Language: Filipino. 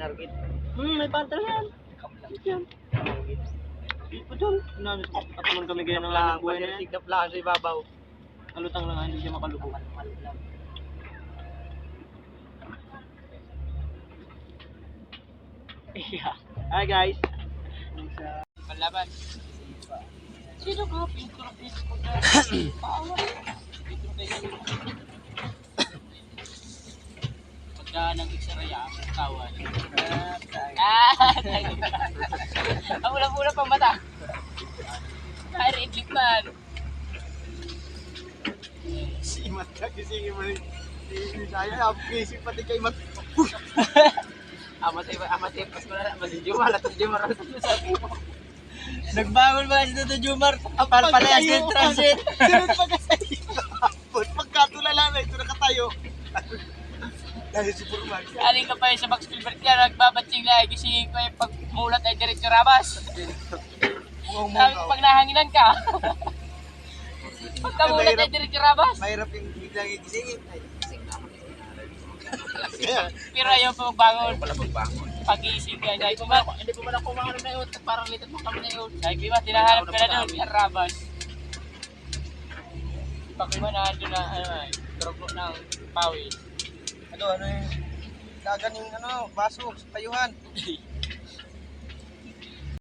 Nargit. Hmm, may panther yan. Yan. Dito dyan. Ano, Katulong kami ganyan ng Lang, buhay na yan. Tignan lang sa ibabaw. Kalutang lang, hindi siya makalubog. Yeah. Hi guys. Panlaban. Sino ka? Ko na. Paawa. Pagka nang isaraya, tawan. Ah! Ang ulang-ulang pang mata. Ay, red man. Simat ka kasi mo rin. Saya, busy pati kay Mat. Amat ay amat ay pas wala mas Jumar at Jumar sabi mo. Nagbangon ba si Tito Jumar? Palpalayas ng transit. Sunod pa kasi. Pagkatulala na ito nakatayo. Dahil si Purman. Aling ka pa yun sa Max Gilbert ka nagbabatsing na gising ko yung pagmulat ay diretso rabas. Sabi mungaw. pag nahanginan ka. Pagkamulat ay diretso rabas. Mahirap yung biglang igisingin. Kaya, Pero ayaw pa magbangon. Wala magbangon. Pag-iising ka. Sabi ko ba, hindi pa pala kumain na yun. Parang litat mo kami na yun. Ko ba, tinahanap ka na doon. Yung rabas. Pag iba na doon na, ano ay, drogo ng pawis. Ano, ano yung dagan yung ano, baso sa tayuhan.